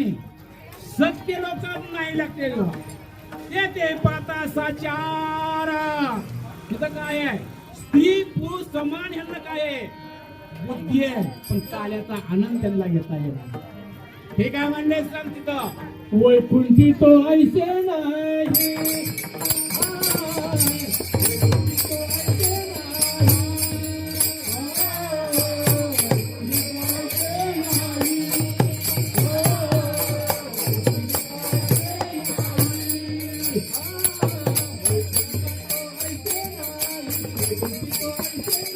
नाही. सत्य लोकांना नाही लागलेलं. ते ते पाता साचार. इथं काय आहे? स्त्री पुरुष समान ह्यांना काय आहे? बुद्धी आहे. पण काल्याचा आनंद त्यांना घेता येणार हे काय म्हणले सांग तिथं? वैकुंठी तो ऐसे नाही. Thank you.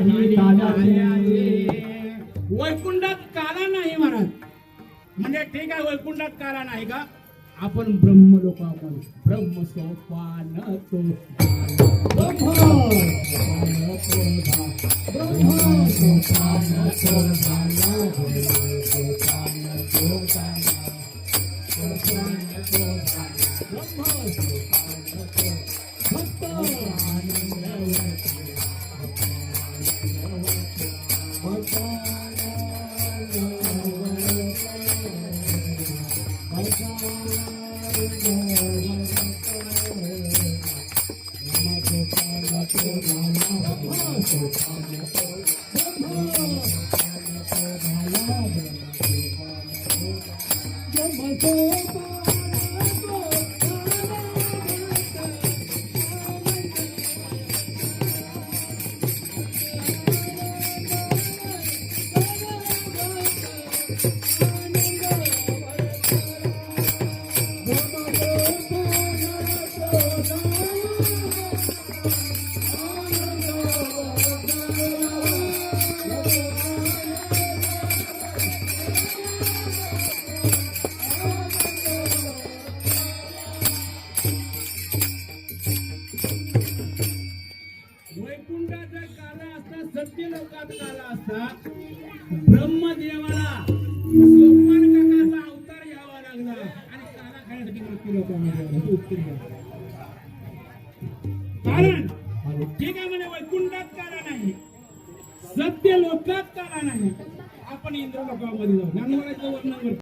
नाही वैकुंठात काला नाही महाराज म्हणजे ठीक आहे वैकुंठात काला नाही का आपण ब्रह्म लोक आपण ब्रह्म सोपान तो ब्रह्म सोपान लोकात असता ब्रह्मदेवाला सोपान काकाचा अवतार घ्यावा लागला. आणि काला खाण्यासाठी मृत्यू उत्तर कारण ठीक आहे म्हणे वैकुंठात काला नाही. सत्य लोकात काला नाही. आपण इंद्र लोकांमध्ये जाऊ. ज्ञानवराचं वर्णन करतो.